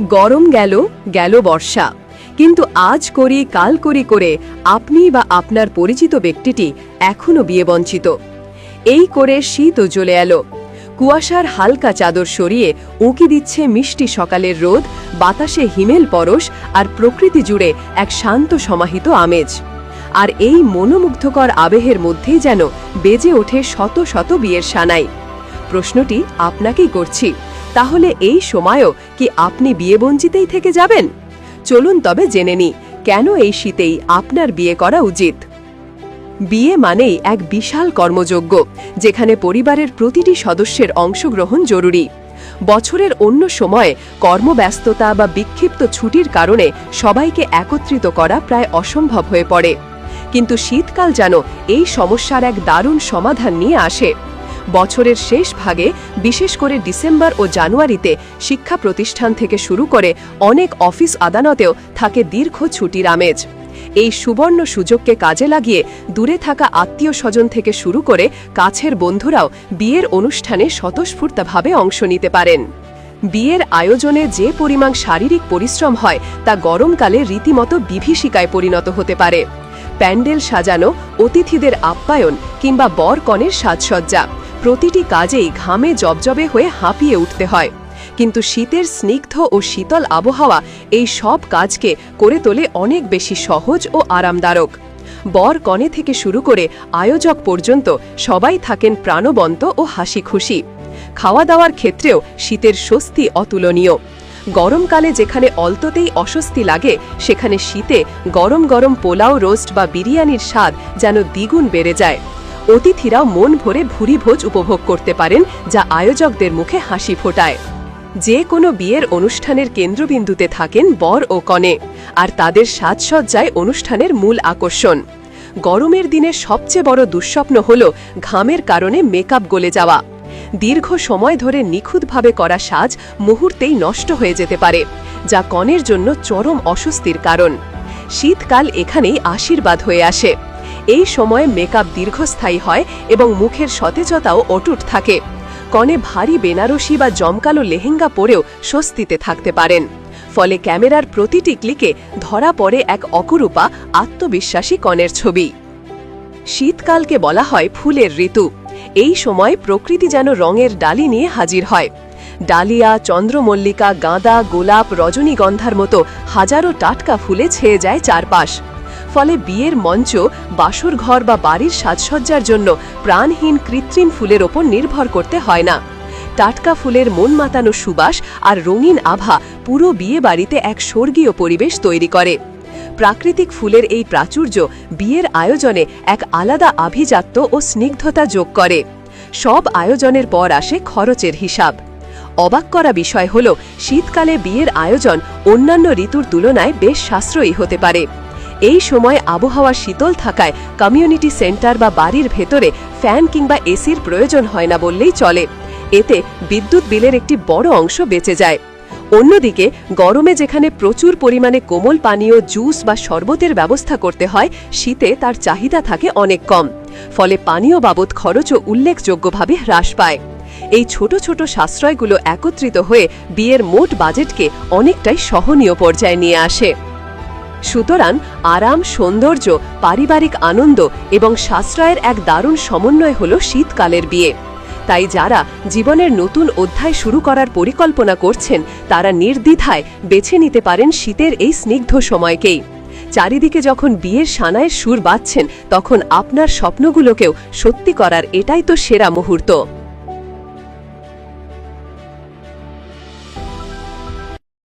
গরম গেল গেল বর্ষা। কিন্তু আজ করি, কাল করি করে আপনি বা আপনার পরিচিত ব্যক্তিটি এখনও বিয়ে বঞ্চিত। এই করে শীতও জ্বলে এলো। কুয়াশার হালকা চাদর সরিয়ে উঁকি দিচ্ছে মিষ্টি সকালের রোদ, বাতাসে হিমেল পরশ আর প্রকৃতি জুড়ে এক শান্ত সমাহিত আমেজ। আর এই মনোমুগ্ধকর আবেহের মধ্যেই যেন বেজে ওঠে শত শত বিয়ের সানাই। প্রশ্নটি আপনাকেই করছি। তাহলে এই সময়ও কি আপনি বিয়ে বঞ্চিতেই থেকে যাবেন? চলুন তবে জেনে নি কেন এই শীতেই আপনার বিয়ে করা উচিত? বিয়ে মানেই এক বিশাল কর্মযোগ্য যেখানে পরিবারের প্রতিটি সদস্যের অংশগ্রহণ জরুরি। বছরের অন্য সময়ে কর্মব্যস্ততা বা বিক্ষিপ্ত ছুটির কারণে সবাইকে একত্রিত করা প্রায় অসম্ভব হয়ে পড়ে। কিন্তু শীতকাল যেন এই সমস্যার এক দারুণ সমাধান নিয়ে আসে। বছরের শেষ ভাগে, বিশেষ করে ডিসেম্বর ও জানুয়ারিতে শিক্ষা প্রতিষ্ঠান থেকে শুরু করে অনেক অফিস আদালতেও থাকে দীর্ঘ ছুটির আমেজ। এই সুবর্ণ সুযোগকে কাজে লাগিয়ে দূরে থাকা আত্মীয় স্বজন থেকে শুরু করে কাছের বন্ধুরাও বিয়ের অনুষ্ঠানে স্বতঃস্ফূর্তভাবে অংশ নিতে পারেন। বিয়ের আয়োজনে যে পরিমাণ শারীরিক পরিশ্রম হয়, তা গরমকালে রীতিমতো বিভীষিকায় পরিণত হতে পারে। প্যান্ডেল সাজানো, অতিথিদের আপ্যায়ন কিংবা বর কনের সাজসজ্জা। প্রতিটি কাজেই ঘামে জবজবে হয়ে হাঁপিয়ে উঠতে হয়। কিন্তু শীতের স্নিগ্ধ ও শীতল আবহাওয়া এই সব কাজকে করে তোলে অনেক বেশি সহজ ও আরামদায়ক। বর কনে থেকে শুরু করে আয়োজক পর্যন্ত সবাই থাকেন প্রাণবন্ত ও হাসি খুশি খাওয়া দাওয়ার ক্ষেত্রেও শীতের স্বস্তি অতুলনীয়। গরমকালে যেখানে অল্পতেই অস্বস্তি লাগে, সেখানে শীতে গরম গরম পোলাও রোস্ট বা বিরিয়ানির স্বাদ যেন দ্বিগুণ বেড়ে যায়। অতিথিরাও মন ভরে ভুরি ভোজ উপভোগ করতে পারেন, যা আয়োজকদের মুখে হাসি ফোটায়। যে কোনো বিয়ের অনুষ্ঠানের কেন্দ্রবিন্দুতে থাকেন বর ও কনে, আর তাদের সাজসজ্জায় অনুষ্ঠানের মূল আকর্ষণ। গরমের দিনে সবচেয়ে বড় দুঃস্বপ্ন হল ঘামের কারণে মেকআপ গলে যাওয়া। দীর্ঘ সময় ধরে নিখুঁতভাবে করা সাজ মুহূর্তেই নষ্ট হয়ে যেতে পারে, যা কনের জন্য চরম অস্বস্তির কারণ। শীতকাল এখানেই আশীর্বাদ হয়ে আসে। এই সময়ে মেকআপ দীর্ঘস্থায়ী হয় এবং মুখের সতেজতাও অটুট থাকে। কনে ভারী বেনারসি বা জমকালো লেহেঙ্গা পরেও স্বস্তিতে থাকতে পারেন। ফলে ক্যামেরার প্রতিটি ক্লিকে ধরা পড়ে এক অকরূপা, আত্মবিশ্বাসী কনের ছবি। শীতকালকে বলা হয় ফুলের ঋতু। এই সময় প্রকৃতি যেন রঙের ডালি নিয়ে হাজির হয়। ডালিয়া, চন্দ্রমল্লিকা, গাঁদা, গোলাপ, রজনীগন্ধার মতো হাজারো টাটকা ফুলে ছেয়ে যায় চারপাশ। ফলে বিয়ের মঞ্চ, বাসর ঘর বা বাড়ির সাজসজ্জার জন্য প্রাণহীন কৃত্রিম ফুলের ওপর নির্ভর করতে হয় না। টাটকা ফুলের মন মাতানো সুবাস আর রঙিন আভা পুরো বিয়ে বাড়িতে এক স্বর্গীয় পরিবেশ তৈরি করে। প্রাকৃতিক ফুলের এই প্রাচুর্য বিয়ের আয়োজনে এক আলাদা আভিজাত্য ও স্নিগ্ধতা যোগ করে। সব আয়োজনের পর আসে খরচের হিসাব। অবাক করা বিষয় হল, শীতকালে বিয়ের আয়োজন অন্যান্য ঋতুর তুলনায় বেশ সাশ্রয়ী হতে পারে। এই সময় আবহাওয়া শীতল থাকায় কমিউনিটি সেন্টার বা বাড়ির ভেতরে ফ্যান কিংবা এসির প্রয়োজন হয় না বললেই চলে। এতে বিদ্যুৎ বিলের একটি বড় অংশ বেঁচে যায়। অন্যদিকে, গরমে যেখানে প্রচুর পরিমাণে কোমল পানীয় জুস বা শরবতের ব্যবস্থা করতে হয়, শীতে তার চাহিদা থাকে অনেক কম। ফলে পানীয় বাবদ খরচও উল্লেখযোগ্যভাবে হ্রাস পায়। এই ছোট ছোট সাশ্রয়গুলো একত্রিত হয়ে বিয়ের মোট বাজেটকে অনেকটাই সহনীয় পর্যায়ে নিয়ে আসে। সুতরাং আরাম, সৌন্দর্য, পারিবারিক আনন্দ এবং সাশ্রয়ের এক দারুণ সমন্বয় হল শীতকালের বিয়ে। তাই যারা জীবনের নতুন অধ্যায় শুরু করার পরিকল্পনা করছেন, তারা নির্দ্বিধায় বেছে নিতে পারেন শীতের এই স্নিগ্ধ সময়কেই। চারিদিকে যখন বিয়ের সানায় সুর বাজছেন, তখন আপনার স্বপ্নগুলোকেও সত্যি করার এটাই তো সেরা মুহূর্ত।